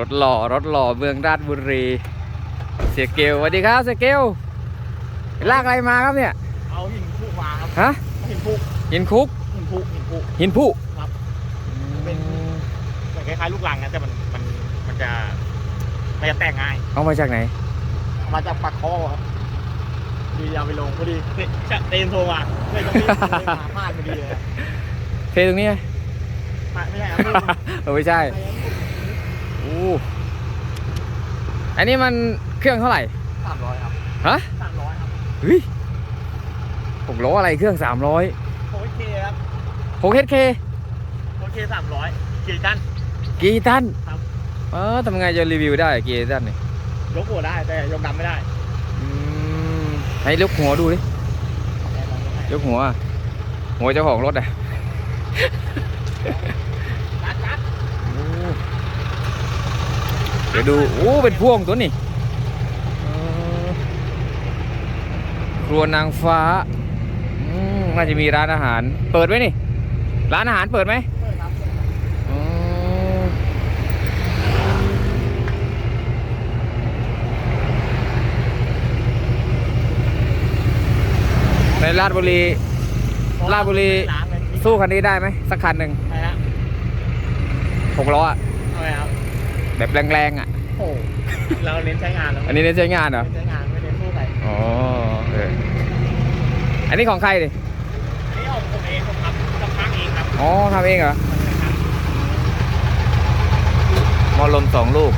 รถหล่อรถหล่อเมืองราชบุรี เสียเกลสวัสดีครับเสียเกลลากอะไรมาครับเนี่ย เอาหินพุมาครับฮะหินพุหินคุกหินพุหินพุหินผู้ครับเป็นเหมือนคล้ายๆลูกลังนะแต่มันมันมันจะมันจะแตกง่ายเอามาจากไหนเอามาจากปากคอครับดีเอาไปลงพอดีเตะเตนโทรมาเลยต้องรีบเลยมาพลาดพอดีเลยเทตรงนี้ไงมาไม่ใช่ครับเออไม่ใช่โอ้อันนี้มันเครื่องเท่าไหร่สามร้อยครับฮะสามร้อยครับเฮ้ยหกล้ออะไรเครื่องสามร้อยโอเคครับหกเฮดเคโอเคสามร้อยกี่ตันกี่ตันครับเออทำไงจะรีวิวได้กี่ตันเนี่ยยกหัวได้แต่ยกดำไม่ได้อืมให้ยกหัวดูดิยกหัว หัวเจ้าของรถอะ รัดรัด โอ้เดี๋ยวดูโอ้เป็นพ่วงตัวนี่เออครัวนางฟ้าอืมน่าจะมีร้านอาหาร เปิดไหมนี่ ร้านอาหารเปิดไหมเปิดครับอ๋อในราชบุรี ราชบุรีล้างเลยสู้คันนี้ได้ไหมสักคันหนึ่งใช่ฮะหกล้ออะทำไมครับแบบแรงๆอะโอ้โหเราเน้นใช้งานแล้วอันนี้เน้นใช้งานเหรอ เน้นใช้งานไม่เน้นสู้ใครอ๋อเอออันนี้ของใครดิ อันนี้ของผมเองผมทำกับข้างเองครับอ๋อทำเองเหรอหมอลมสองลูก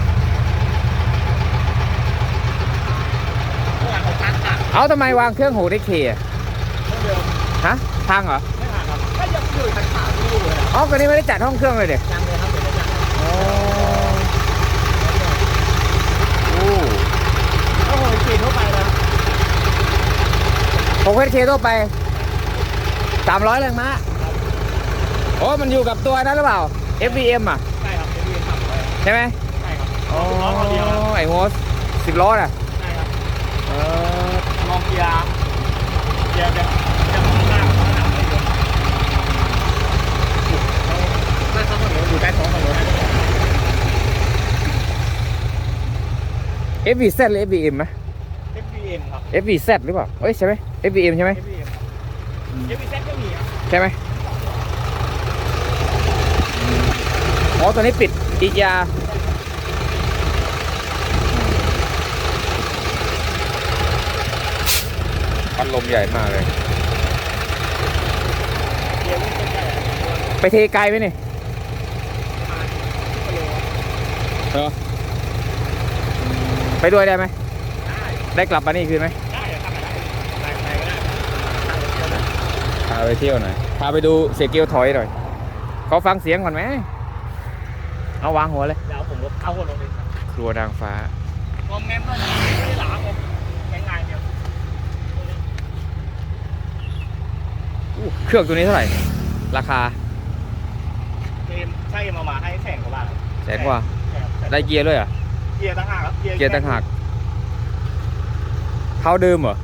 เมื่อวานผมพักค่ะเอาทำไมวางเครื่องหูได้เคอะเมื่อเดิมฮะ พังเหรอ ไม่ผ่านครับก็ยังอยู่ทางขาที่อยู่เลยนะอ๋อคนนี้ไม่ได้จัดห้องเครื่องเลยเด็กยังเลยครับเดี๋ยวจะยัง 6 k ทั่วไปสามร้อยแรงม้าโอ้มันอยู่กับตัวนั้นหรือเปล่า FVM อะ ใช่ครับเอ็ใช่ไหมใช่ครับอ๋อล้อคนเดียวไอ้โมสสิบล้อน่ะใช่ครับเออลองเกียร์เกียร์แบบจะมองหน้าเขาหนักไม่เยอะหน้าเขาเหนียวอยู่ใต้ท้องถนน FVZ หรือ FVM ไหม FBM ครับ FVZ หรือเปล่าเอ้ยใช่ไหม FVM ใช่ไหม FBM FBZ ก็มีครับใช่ไหมอ๋อตัวนี้ปิดอีกยา พัดลมใหญ่มากเลยเกียร์นี่เป็นไงอะไปเทไกลไหมนี่กิโลเหรอไปด้วยได้ไหม ได้ ได้กลับมานี่คืนไหม ได้ทำอะไรได้ไปก็ได้ พา ไปเที่ยวหน่อย พาไปดูเสียเกียวถอยหน่อยขอฟังเสียงก่อนไหม เอาวางหัวเลยเดี๋ยวผมเข้าคนลงเลยครับครัวนางฟ้างอมแงมก็ไม่ได้หลาผมง่ายๆเดียวอู้เครื่องตัวนี้เท่าไหร่ ราคา เกมใช่เกมเอามาให้แสนกว่าบาทแสนกว่าใช่ครับได้เกียร์ด้วยเหรอะ เกียร์ต่างหากครับเกียร์ต่างหากเท้าเดิมเหรอ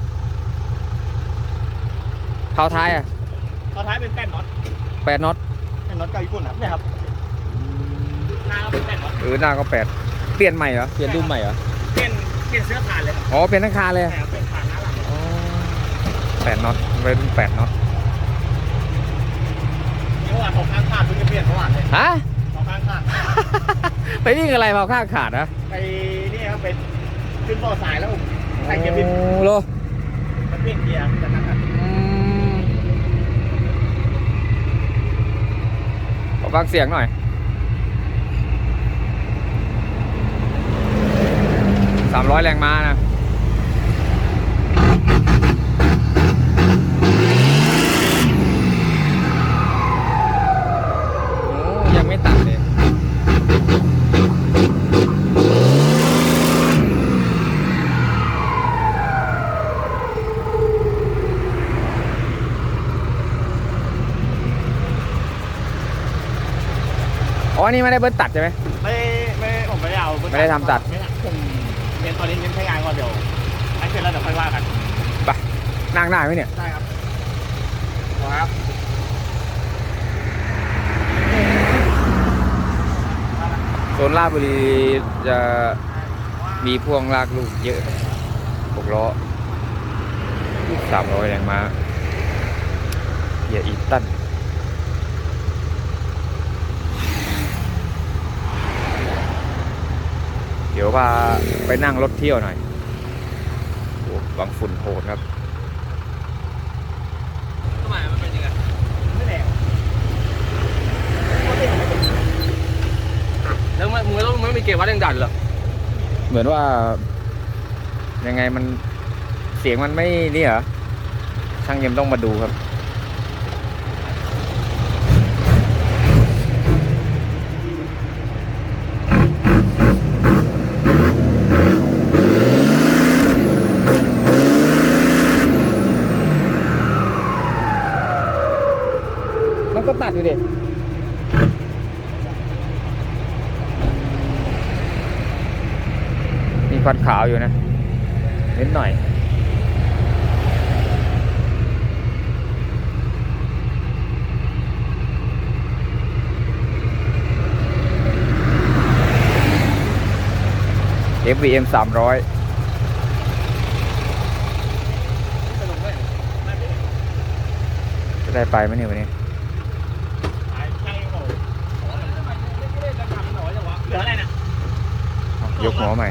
เท้าท้ายอะ เขาท้ายเป็นแป้นน็อตแปดน็อตเป็นน็อตเก่าญี่ปุ่นนะเนี่ยครับหน้าก็เป็นแป้นน็อตเออหน้าก็แปดเปลี่ยนใหม่เหรอเปลี่ยนรุ่นใหม่เหรอเปลี่ยนเปลี่ยนเสื้อขาดเลยครับอ๋อเปลี่ยนทั้งคานเลยใช่ครับเปลี่ยนขาดหน้าหลังเลยอ๋อแปดน็อตเป็นรุ่นแปดน็อตเมื่อวานผมข้างขาดเพิ่งจะเปลี่ยนเมื่อวานเลยฮะสองข้างขาดไปวิ่งอะไรเผาข้างขาดนะไปนี่ครับเป็นขึ้นต่อสายแล้วผมใส่เกียร์ผิดโอ้โลมันเปลี่ยนเกียร์จากนั้นอะอืมขอ ฟังเสียงหน่อยสามร้อยแรงม้านะ โอ้ยังไม่ตัดเลย อ๋อนี่ไม่ได้เบิ้ลตัดใช่ไหม ไม่ไม่ผมไม่ได้เอาไม่ได้ทำตัด ไม่ได้ผมเน้นตอนนี้เน้นใช้งานก่อนเดี๋ยวให้เสร็จแล้วเดี๋ยวค่อยว่ากันนั่งได้ไหมเนี่ยได้ครับครับสซนลาดบุรีจะมีพ่วงลากลูกเยอะหกล้อสามร้อยแรงม้าเฮียอีตัน ดี๋ยวพาไปนั่งรถเที่ยวหน่อยโอ้บางฝุ่นโหดครับทำไมมันเป็นยังไงไม่แรงแล้วมันมึงไม่ต้องไม่มีเกมวัดแรงดันเหรอ เหมือนว่า ยังไงมันเสียงมันไม่นี่เหรอช่างเย็มต้องมาดูครับ ก็ตัดอยู่ดิมีควันขาวอยู่นะนิดหน่อย FVM 300จะได้ไปไหมเนี่ยวันนี้ เหลืออะไรนะ ย กหัวใหม่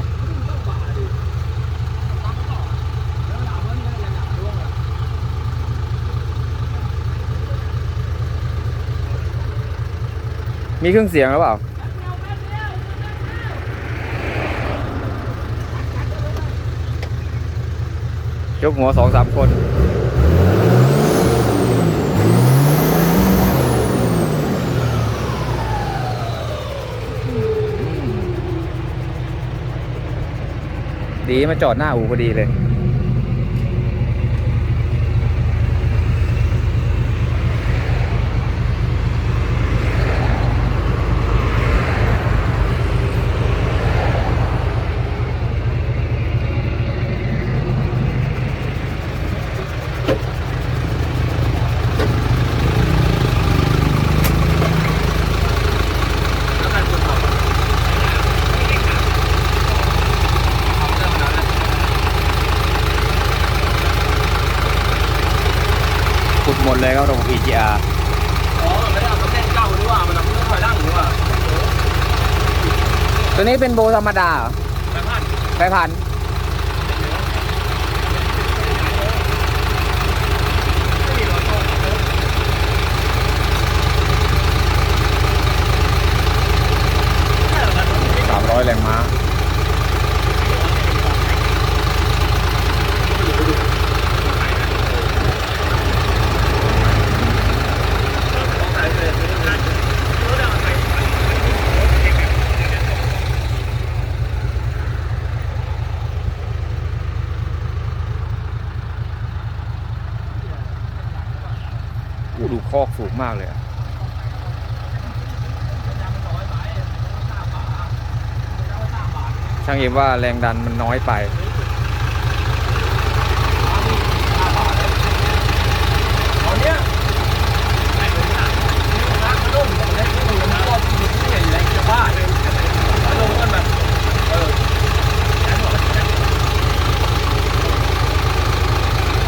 มีเครื่องเสียงหรือเปล่า ยกหัวสองสามคน ดีมาจอดหน้าอู่พอดีเลย แล้วการตรวจสอบเอาเรื่องมันนะ ขุดห มดเลยครับระบบ EGR อ๋อมันไม่ได้เอาเส้นเก่าหรือว่ามันเอาเครื่องถอยล่างหรือว่าตัวนี้เป็นโบธรรมดาเหรอแบบพันไปพันสามร้อยแรงม้า อู้ดูคอกสูงมากเลยอะช่างเอ็มว่าแรงดันมันน้อยไป ตอนเนี้ยไอ้คนที่ร้านมันนุ่มแต่เล็กที่อยู่มันก็ที่เห็นแล้วจะบ้าเลยแล้วลงกันแบบเออแอนบอก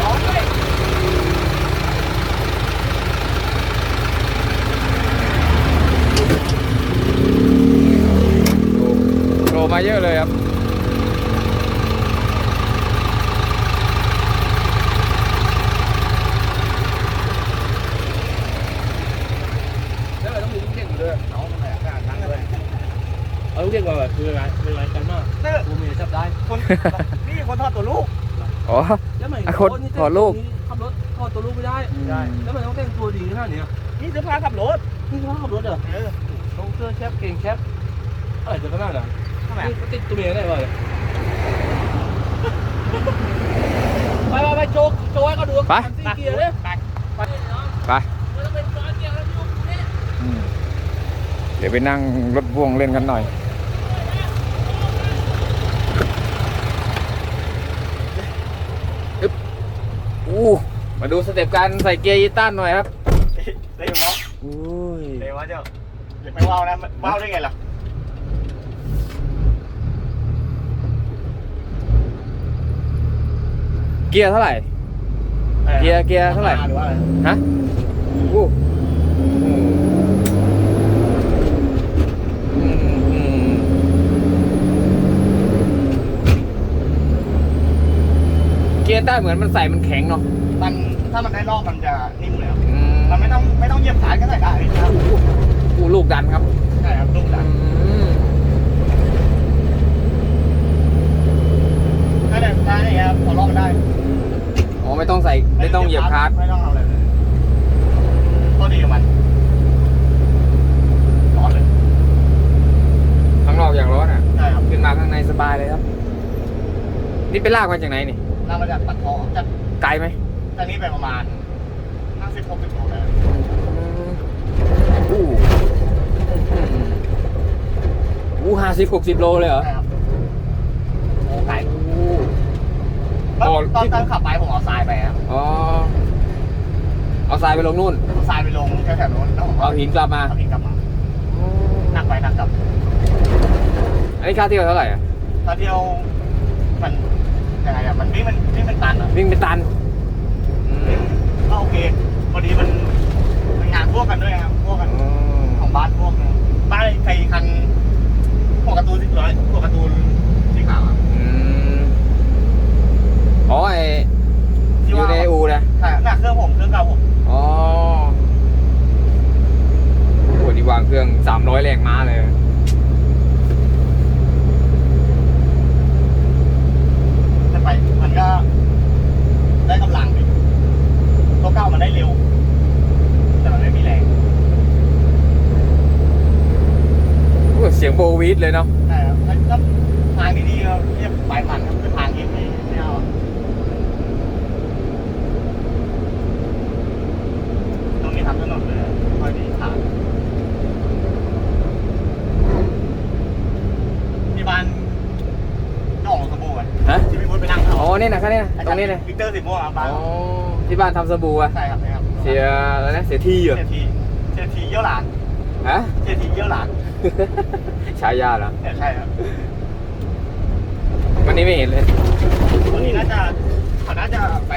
อ๋อไม่ โผล่มาเยอะเลยครับ แล้วเราต้องมีลูกเก่งอยู่ด้วยน้องมันแหลกการทั้งด้วย เอาลูกเก่งก่อนคืออะไรเป็นอะไรกันมากกูมีจับได้คนนี่คนทอดตัวลูกอ๋อแล้วมันอะคนถอดลูกขับรถถอดตัวลูกไม่ได้ใช่แล้วมันต้องแต่งตัวดีขนาดนี้นี่เสื้อผ้าขับรถนี่เขาขับรถเหรอเออต้องเสื้อแคปเกงแคปอะไรจะขนาดนั้นทำไมนี่ติดตัวเมียได้ป่ะไปไปไปโชว์โชว์ให้เขาดูไปซีเกียร์เลยไปไปเนาะไปมันต้องเป็นร้อยเกียร์แล้วพี่ลูกนี่อืมเดี๋ยวไปนั่งรถพ่วงเล่นกันหน่อย มาดูสเต็ปการใส่เกียร์ยีต้านหน่อยครับได้ไหมอุ้ยได้ไหมเจ้าอย่าไปว้าวนะว้าวได้ไงล่ะเกียร์เท่าไหร่ เกียร์เกียร์เท่าไหร่ฮะอู้ กียร์ใต้เหมือนมันใส่มันแข็งเนาะมันถ้ามันได้รอบมันจะนิ่มเลยครับอืมมันไม่ต้องไม่ต้องเหยียบสายก็ใส่ได้นะครับอู้ลูกดันครับใช่ครับลูกดันอืมถ้าได้ได้เนี่ยครับพอรอบมันได้อ๋อไม่ต้องใส่ไม่ต้องเหยียบคลัสไม่ต้องเอาอะไรเลยข้อดีของมันร้อนเลยข้างนอกอย่างร้อนอะ ใช่ครับขึ้นมาข้างในสบายเลยครับ นี่ไปลากมาจากไหนนี่ เรามาจากปัดคอจากไกลไหมจากนี้ไปประมาณห้าสิบหกสิบโลแล้วอู้อู้ห้าสิบหกสิบโลเลยเหรอใช่ครับโอ้ไกลอู้ตอนอ๋อตอนตอนขับไปผมเอาทรายไปครับอ๋อเอาทรายไปลงนู่นเอาทรายไปลงแถวๆโน้นแล้วผมเอาหินกลับมาเอาหินกลับมาหนักไปหนักกลับอันนี้ค่าเที่ยวเท่าไหร่อะตอนเที่ยวมัน ยังไงอะมันวิ่งมันวิ่งเป็นตันอะวิ่งไปตันอืมก็โอเคพอดีมันมันงานพวกกันด้วยครับพวกกันของบ้านพวกนึงบ้านใครคันพวกการ์ตูนสิบร้อยพวกการ์ตูนสีขาวอะอืมอ๋อไออยู่ในอูนะใช่หนักเครื่องผมเครื่องเก่าผมอ๋อโหดีวางเครื่องสามร้อยแรงม้าเลย แต่ไปมันก็ได้กำลังดิตัวเก่ามันได้เร็ว แต่มันไม่มีแรง โอ้เสียงโบ วีดเลยเนาะใช่ครับถ้าถ้าทางดีๆก็เรียกปลายมันครับคือทางนี้ไม่ไม่เอาอะตรงนี้ทำถนนเลยค่อยดีทางที่บ้านเจ้าของสบู่อะฮะที่พี่พุทธไปนั่งอ๋อนี่นะแค่นี้นะตรงนี้เลยวิกเตอร์สีม่วงครับบ้านอ๋อที่บ้านทำสบู่อะใช่ครับใช่ครับเสียอะไรนะเสียที่เหรอเสียทีเสียทีเยี่ยวหลานฮะเสียทีเยี่ยวหลาน ฉายาเหรอเนี่ยใช่ครับวันนี้ไม่เห็นเลยวันนี้น่าจะเขาน่าจะไป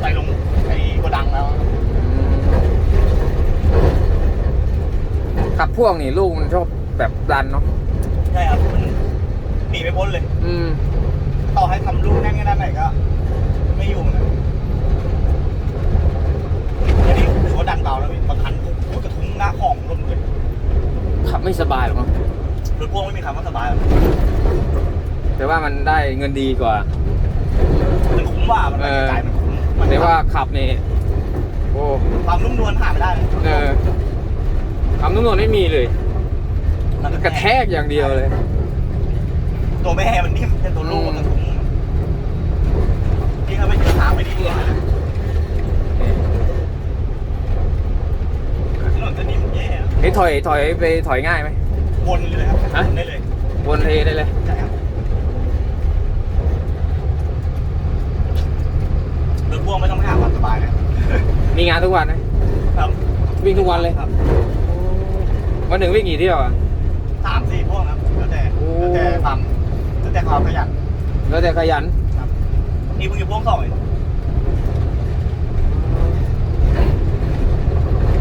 ไปลงไปโกดังแล้วขับพ่วงนี่ลูกมันชอบแบบดันเนาะใช่ครับมันหนีไม่พ้นเลย อืม ต่อให้ทำลูกแน่งแค่ด้านไหนก็ ไม่อยู่เหมือนกันอันนี้ถือว่าดันเบาแล้วพี่บางคันโอ้โหกระทุ้งหน้าของลงเลยขับไม่สบายหรอกเนอะ รถพ่วงไม่มีคำว่าสบายหรอกแต่ว่ามันได้เงินดีกว่า มันคุ้มว่ามันไม่เออไกลมันคุ้มมันแต่ว่าขับนี่โอ้ความนุ่มนวลหาไม่ได้เลยเออความนุ่มนวลไม่มีเลยมันกระแทกอย่างเดียวเลย ตัวแม่มันนิ่มแต่ตัวลูกมันกระทุ้งนี่ถ้าไม่เจอทางไม่ดีเลยถนนจะนิ่มแย่อะนี่ถอยถอยไปถอยง่ายไหม วนเลยครับฮะวนได้เลยวนเทได้เลย ใช่ครับรถพ่วงไม่ต้องไปหาความสบายนะมีงานทุกวันนะ ครับวิ่งทุกวันเลย ครับวันหนึ่งวิ่งกี่เที่ยวอะ สามสี่พวกครับแล้วแต่โอ้ แล้วแต่ทำแล้วแต่ความขยันแล้วแต่ขยัน ครับนี่เพิ่งจะพ่วงสองเอง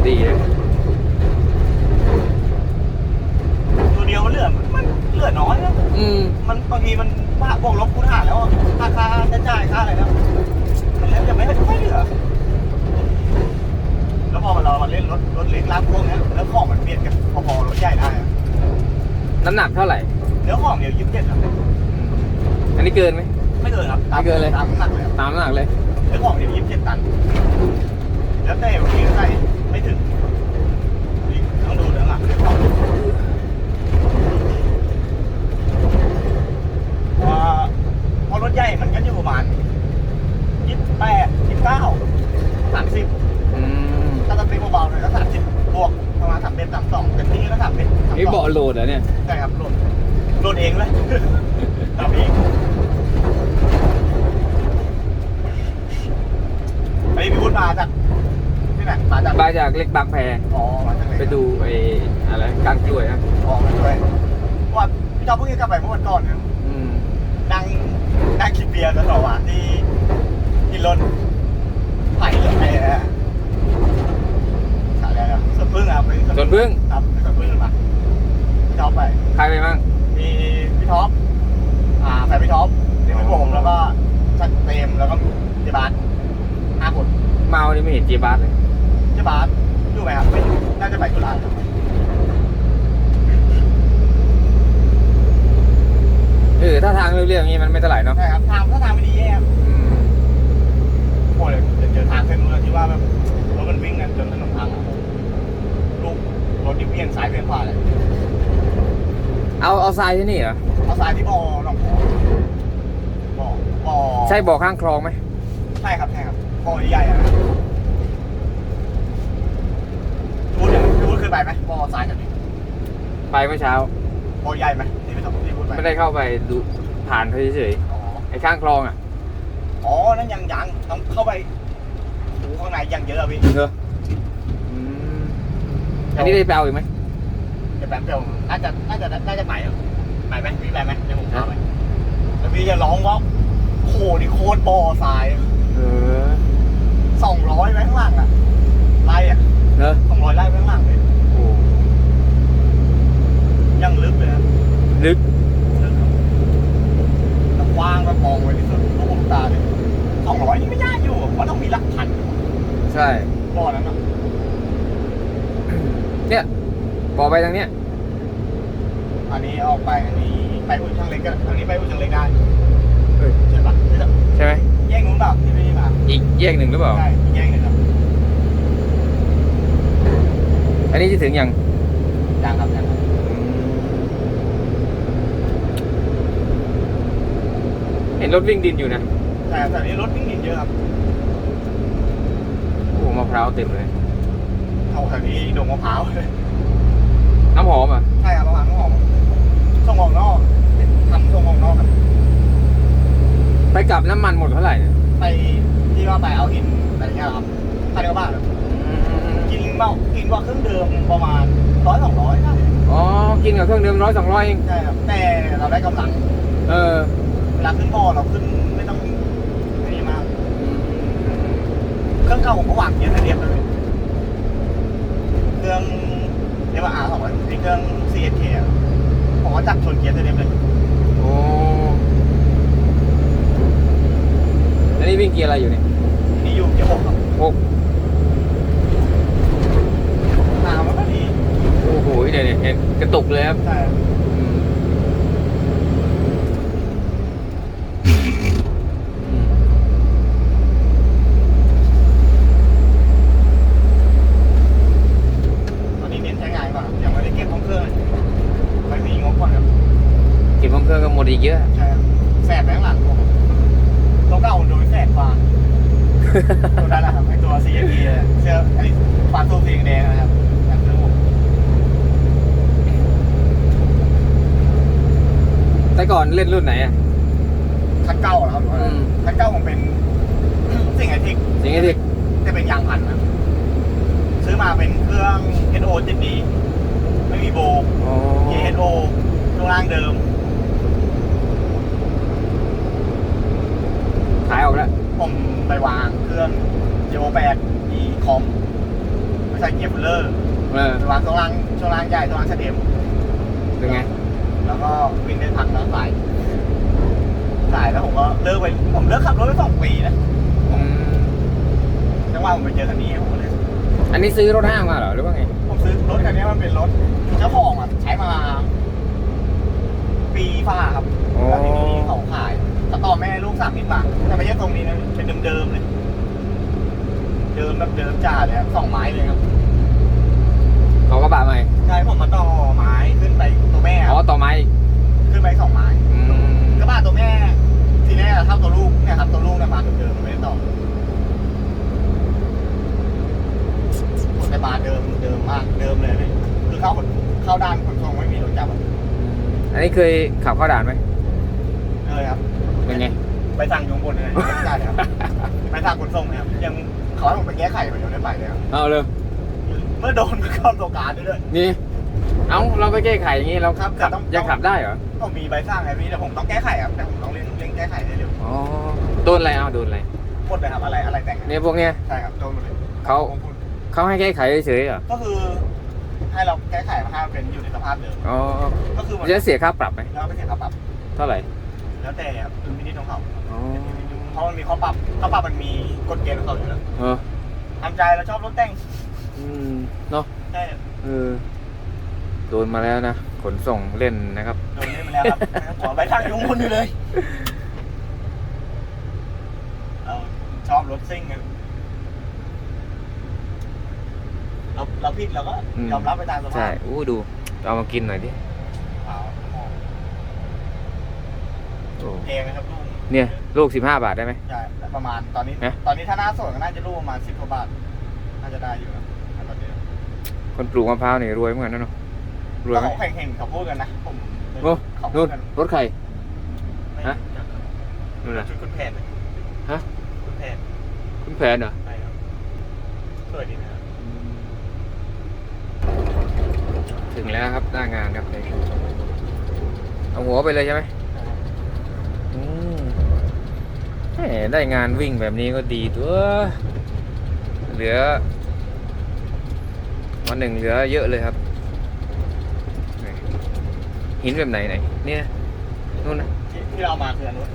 ดีเลย ตัว เดียวมันเหลือมันเหลือน้อยนะอืม มันบางทีมันว่าบวกลบคูณหารแล้วอะค่าค่าจะจ่ายค่าอะไรแล้วมันแล้วจะไม่ไม่เหลือ แล้วพอเรามาเล่นรถรถเล็กลากพวกเนี้ยแล้วของมันเบียดกันพอๆรถใหญ่ได้อะน้ำหนักเท่าไหร่ เนื้อของเดี๋ยวยี่สิบเจ็ดครับอันนี้เกินไหม ไม่เกินครับตาไม่เกินเลย ตามน้ำหนักเลยครับตามน้ำหนักเลย เนื้อของเดี๋ยวยี่สิบเจ็ดตัน แล้วแต่วันนี้ใส่ไม่ถึงนี่ต้องดูเนื้อหนักเนื้อของเพราะว่าเพ ราะรถใหญ่มันก็อยู่ประมาณยี่สิบแปดยี่สิบเก้าสามสิบอืมถ้าสเปคเบาๆหน่อยก็สามสิบบวกประมาณสามเมตรสามสองเต็มที่ก็สามเมตรสามนี่สเบาะองโหลดเหรอเนี่ย ใช่ครับโหลดโหลดเองเลยทำเองอันนี้พี่วุฒิมาจากที่ไหนมาจากมาจากเล็กบางแพอ๋อมาจากไหนไปดูไอ้อะไรกลางกล้วยนะอ๋อมาด้วยเพราะว่าพี่จอมเพิ่งจะกลับไปเมื่อวันก่อนเนี่ยอืมนั่ง นั่งกินเบียร์กันต่อว่าที่นรถไผ่เหลือไอ้นะขาอะไรนะสวนพึ่งครับไปสวนพึ่งครับไปสวนพึ่งมาพี่ท็อปไปใครไปบ้างมีพี่ท็อปอ่าแฟนพี่ท็อปเดี๋ยวเป็นผมแล้วก็ชัดเต็มแล้วก็เจบาสห้าคนเมานี่ไม่เห็นเจียบาสเลยเจบาสอยู่ไหมครับไม่อยู่น่าจะไปจุฬาครับ เออถ้าทางเรียบๆอย่างนี้มันไม่เท่าไหร่เนาะใช่ครับทางถ้าทางไม่ดีแย่ครับอืมโอ้ยเดี๋ยวเจอทางเส้นนู้นที่ว่าแบบรถมันวิ่งกันจนถนนพังอะลูกรถดิเวียนซ้ายเวียนขวาเลยเอาเอาทรายที่นี่เหรอเอาซ้ายที่บอหนองพอบ่อบ่อใช่บ่อข้างคลองไหมใช่ครับใช่ครับบ่อใหญ่ๆอะนะพูดอย่างพูดเคยไปไหมบ่อซ้ายจากนี้ไปเมื่อเช้า บ่อใหญ่ไหมที่ไปทำที่พูดไปไม่ได้เข้าไปดูผ่านเฉยอ๋อๆไอ้ข้างคลองอะอ๋อนั่นยังยังต้องเข้าไปโอ้โหข้างในยังเยอะอะพี่เหรออืมอันนี้ได้แปลอีกไหมเดี๋ยวแป๊บเดียวน่าจะน่าจะน่าจะไปอะไปไหมพี่ไปไหมเดี๋ยวผมพาไปแล้วพี่จะร้องว่าโอ้โหนี่โคตรบ่อทรายเออสองร้อยไว้ข้างหลังอะไล่อะเนอะสองร้อยไล่ไว้ข้างหลังเลยโอ้ ยังลึกเลยนะลึกลึกครับแล้วกว้างแบบมองไปที่สุดลูกหูตาเลยสองร้อยนี่ไม่ยากอยู่เพราะต้องมีหลักพันใช่ บ่อนั้นอะเนี่ยบ่อไปทางเนี้ยอันนี้ออกไปอันนี้ไปอุ้ยช่างเล็กก็อันนี้ไปอุ้ยช่างเล็กได้เอ้ยใช่ปะไม่ใช่ใช่ไหมแยกนู้นเปล่าที่ไม่ได้มาอีกแยกหนึ่งหรือเปล่า ใช่แยกหนึ่งครับอันนี้จะถึงยัง ยังครับยังครับ เห็นรถวิ่งดินอยู่นะแต่แต่นี้รถวิ่งดินเยอะครับโอ้มะพร้าวเต็มเลยเอาแถวนี้ดงมะพร้าวเลยน้ำหอมอะใช่ครับมะพร้าวน้ำหอมส่งออกนอกทำส่งออกนอกครับไปกลับน้ำมันหมดเท่าไหร่เนี่ยไปที่ว่าไปเอาหินอะไรเงี้ยครับพันกว่าบาทครับกินเมากินกว่าเครื่องเดิมประมาณร้อยสองร้อยได้อ๋อ กินกับเครื่องเดิมร้อยสองร้อยเอง ใช่ครับ แต่เราได้กำลัง เออ เวลาขึ้นบ่อเราขึ้นไม่ต้องไม่มากเครื่องเก่าผมก็วางเกียร์ให้เรียบเลยเครื่องเรียกว่า R สองร้อยเครื่อง CSK อะผมก็จับชนเกียร์ให้เรียบเลยโอ้แล้วนี่วิ่งเกียร์อะไรอยู่เนี่ยนี่อยู่เกียร์หกครับหกทางมันก็ดีโอ้โหเดี๋ยวเนี่ยเห็นกระตุกเลยครับใช่ อืมอืม ตอนนี้เน้นใช้งานก่อนครับยังไม่ได้เก็บห้องเครื่องเลยไม่มีงบก่อนครับ เก็บห้อง เครื่องก็หมดอีกเยอะใช่ครับแสบไปข้างหลังผมตัวเก่าโดนแสบฟ้าตัวนั้นแหละครับไอตัว CFP เลยเสื้อไอฟาโต้สีแดงนะครับอย่างเครื่องผมแต่ก่อนเล่นรุ่นไหนอะ คันเก้าเหรอครับหรือว่าอืม คันเก้าผมเป็น สิ่งไอทิกสิงห์ไอ้ที่จะเป็นยางพันนะซื้อมาเป็นเครื่อง NO 7D ไม่มีโบ อ๋อ KSO ช่วงล่างเดิม ขายออกแล้ว ผมไปวางเครื่อง Geo 8มีคอมไม่ใส่เกียร์ฟูลเลอร์เออ ไปวางช่วงล่างช่วงล่างใหญ่ช่วงล่างเฉลี่ยมเป็นไง แล้วก็วิ่งได้พักแล้วสายสายแล้วผมก็เลิกไปผมเลิกขับรถไปสองปีนะอืมจังหวะผมไปเจอคันนี้ผมก็เลยอันนี้ซื้อรถห้างมาเหรอหรือว่าไง ผมซื้อรถคันนี้มันเป็นรถเจ้าของอะใช้มา ปีฝ่าครับอ๋อแล้วทีนี้เขาขาย ต่อต่อแม่ลูกสามนิดบาทแต่ไม่ใช่ตรงนี้นะเป็นเดิมๆเลย เดิมแบบเดิมจ้าเลยครับสองไม้เลยครับเขาก็บะใหม่ใช่ผมมาต่อไม้ขึ้นไปตัวแม่อ๋อต่อไม้ขึ้นไปสองไม้อืมกระบะตัวแม่ ทีแรกเท่าตัวลูกเนี่ยครับตัวลูกเนี่ยมาเดิมๆไม่ได้ต่อแต่บาเดิมเดิมมากเดิมเลยพี่คือเข้าขนเข้าด้านขนส่งไม่มีรถจับอะอันนี้เคยขับเข้าด่านไหมเลยครับ เป็นไง ไปสั่งอยู่ข้างบนเลยนะไม่ได้เลยครับไปสั่งขนส่งเนี่ยครับยังเขาให้ผมไปแก้ไขมันยังไม่ได้ไปเลยครับเอาเลยเมื่อโดนเข้าตัวการด้วย นี่ เอาเราไปแก้ไขอย่างนี้เราครับขับแต่ต้อง ยังขับได้เหรอผมมีใบสั่งไงพี่แต่ผมต้องแก้ไขครับแต่ผมต้องเร่งเร่งแก้ไขได้เร็วอ๋อ โดนอะไรเอาโดนอะไร หมดเลยครับอะไรอะไรแต่งเนี่ยพวกเนี้ย ใช่ครับโดนหมดเลยเขา ของคุณเขาให้แก้ไขเฉยๆเหรอ ก็คือ ให้เราแก้ไขมาให้มันเป็นอยู่ในสภาพเดิม อ๋อก็คือมันจะเสียค่าปรับไหมแล้วไม่เสียค่าปรับเท่าไหร่ แล้วแต่ดุลพินิจของเขาอ๋อเพราะมันมีข้อปรับข้อปรับมันมีกฎเกณฑ์ของเขาอยู่แล้วเออทำใจเราชอบรถแต่งอืมเนาะใช่เออโดนมาแล้วนะขนส่งเล่นนะครับโดนเล่นมาแล้วครับขอใบสั่งยุงมุนอยู่เลยเราชอบรถซิ่งกันเราเราผิดเราก็อืมยอมรับไปตามสภาใช่พอู้ดูเอามากินหน่อยดิเอา โอ้เพลงนะครับลูกเนี่ยลูกสิบห้าบาทได้ไหม ใช่ประมาณตอนนี้ นะ ตอนนี้ถ้าหน้าสดก็น่าจะลูกประมาณสิบกว่าบาท น่าจะได้อยู่นะตอนนี้คนปลูกมะพร้าวนี่รวยเหมือนกันนะเนาะรวยก็ไหม เขาแข่งเห็นเขาพูดกันนะผมโอ้ เขาพูนู่ดนกันรถใครไม่ฮะรู้จักครับนู่นนะชุดคุณแผนฮะ คุณแผนคุณแผนเหรอใช่ครับสวยดีนะครับ ถึงแล้วครับหน้างานครับนี่เอาหัวไปเลยใช่ไหมอืมแหม ได้งานวิ่งแบบนี้ก็ดีตัวเหลือวันหนึ่งเหลือเยอะเลยครับนี่หินแบบไหนไหนเนี่ยนู่นนะที่ที่เรามาคืออันนู้น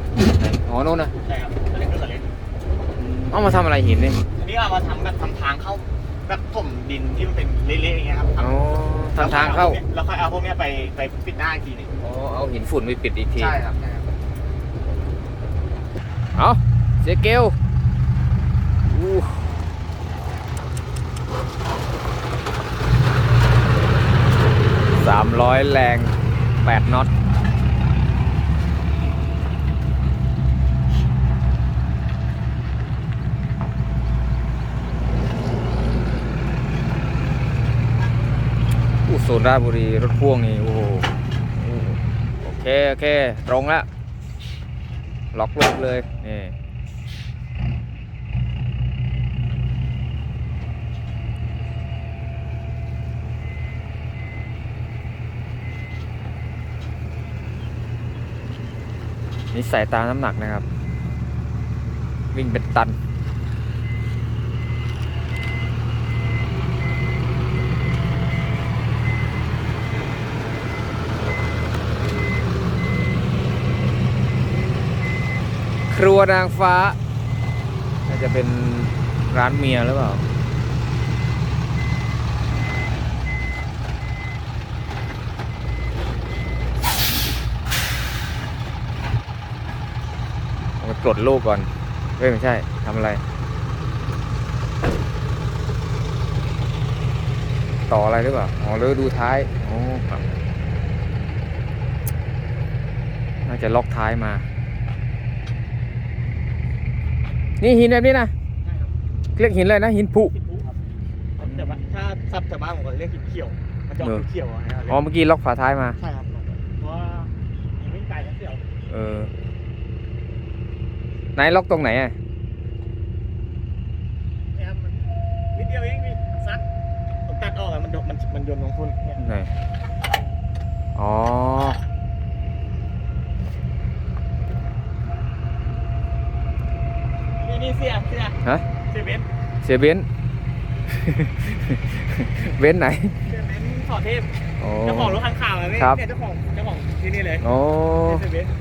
อ๋อนู่นนะใช่ครับอันนี้คือสเล็กเอามาทำอะไรหินนี่อันนี้เอามาทำแบบทำทางเข้าแบบถมดินที่มันเป็นเละๆอย่างเงี้ยครับอ๋อทำทางเข้า แล้วค่อยเอาพวกเนี้ยไปไปปิดหน้าอีกทีหนึงอ๋อเอาหินฝุ่นไปปิดอีกทีใช่ครับใช่ครับ เอาเสียเกลสามร้อยแรงแปดน็อตอู้โซนราชบุรี รถพ่วงนี่ โอ้โหอู้โอเค โอเค ตรงแล้วล็อกรถเลย นี่นี่ใส่ตามน้ำหนักนะครับ วิ่งเป็นตัน รัวนางฟ้า น่าจะเป็นร้านเมียหรือเปล่าเอาปลดลูกก่อน เฮ้ย ไม่ใช่ ทำอะไร ต่ออะไรหรือเปล่า อ๋อหรือดูท้าย อ๋อครับน่าจะล็อกท้ายมา นี่หินแบบนี้นะใช่ครับเรียกหินอะไรนะหินผุ หินปุ๊ครับแต่ว่าถ้าซับชาวบ้านผมก็เรียกหินเขียว มันจะอเอออกเขียวๆอะนะครับอ๋อเมื่อกี้ล็อกฝาท้ายมา ใช่ครับเพราะว่าหินวิ่งไกลนะเสี่ยวเออไหนล็อกตรงไหนอะเนี่ยครับมันนิดเดียวเองพี่ซักผมตัดออกอะมันโดนมันมันโยนลงทุนเนี่ยไหนอ๋อ นี่นี่เสียเสียฮะเสียเบนซ์เสียเบนซ์เบนซ์ไหนเสียเบนซ์ขอเทพอ๋อเจ้าของรถคันขาวอะนี่ครับเนี่ยเจ้าของเจ้าของที่นี่เลยโอ้นี่เสียเบนซ์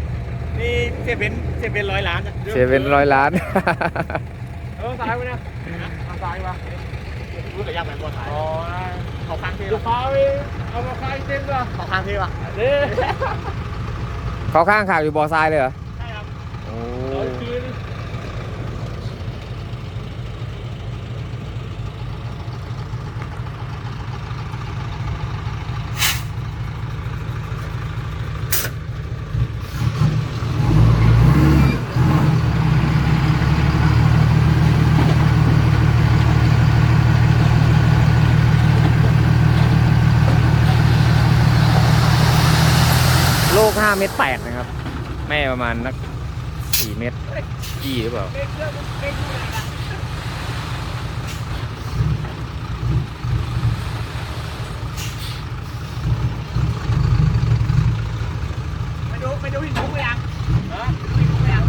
นี่เสียเบนซ์เสียเบนซ์ร้อยล้านอะเสียเบนซ์ร้อยล้านเออซ้ายไปเนี่ยทางซ้ายมารู้กับยากไหมตัวท้ายอ๋อเขาข้างเทพดูอะเขาเอามาคลายเส้นป่ะเขาข้างเทพอะนี่เขาข้างข่าวอยู่บ่อทรายเลยเหรอใช่ครับโอ้ ร้อยคืน ลูกห้า เมตรแปดนะครับ แม่ประมาณนักสี่เมตรกี่หรือเปล่า เล็กเรื่องเล็กอยู่ไหนนะ ไปดูไปดูหินมุกเลยยัง ฮะ หินมุกเลยยัง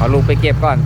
เอาลูก ไปเก็บก่อน